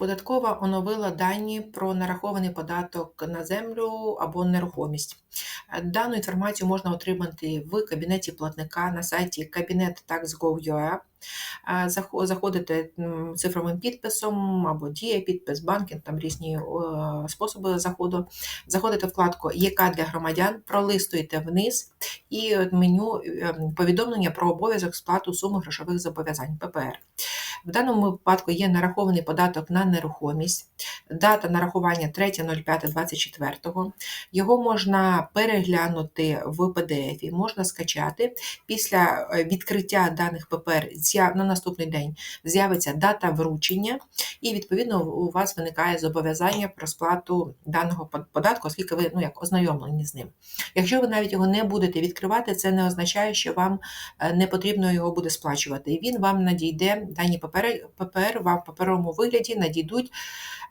Податкова оновила дані про нарахований податок на землю або нерухомість. Дану інформацію можна отримати в кабінеті платника на сайті kabinet.tax.gov.ua. Е, Заходите цифровим підписом або дія, підпис, банкінг, там різні способи заходу. Заходите вкладку «ЄК для громадян, пролистуєте вниз і меню е, повідомлення про обов'язок сплату суми грошових зобов'язань ППР. В даному випадку є нарахований податок на нерухомість, дата нарахування 3.05.24. Його можна переглянути в PDF, можна скачати. Після е, відкриття даних ППР на наступний день з'явиться дата вручення, і відповідно у вас виникає зобов'язання про сплату даного податку, оскільки ви ну, як ознайомлені з ним. Якщо ви навіть його не будете відкривати, це не означає, що вам е, не потрібно його буде сплачувати. Він вам надійде, дані ППР, ППР вам в паперовому вигляді надійдуть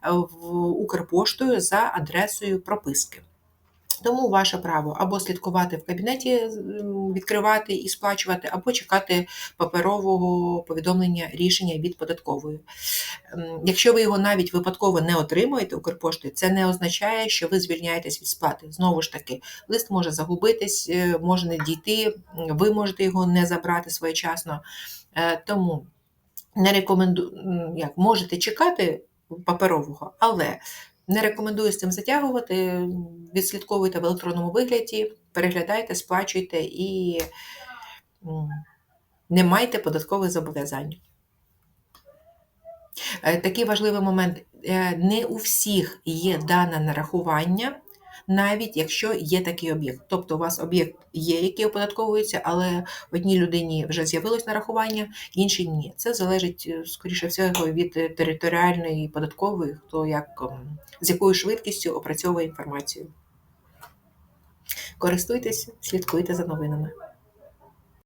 е, в Укрпоштою за адресою прописки. Тому ваше право або слідкувати в кабінеті, відкривати і сплачувати, або чекати паперового повідомлення рішення від податкової. Якщо ви його навіть випадково не отримуєте Укрпоштою, це не означає, що ви звільняєтесь від сплати. Знову ж таки, лист може загубитись, е, може не дійти, ви можете його не забрати своєчасно. Е, Тому не рекомендую, як можете чекати паперового, але не рекомендую з цим затягувати. Відслідковуйте в електронному вигляді, переглядайте, сплачуйте і не майте податкових зобов'язань. Е, Такий важливий момент: Е, не у всіх є дане нарахування, навіть якщо є такий об'єкт. Тобто, у вас об'єкт є, який оподатковується, але одній людині вже з'явилось нарахування, іншій ні. Це залежить, е, скоріше всього, від е, територіальної податкової, хто як ем, з якою швидкістю опрацьовує інформацію. Користуйтесь, слідкуйте за новинами.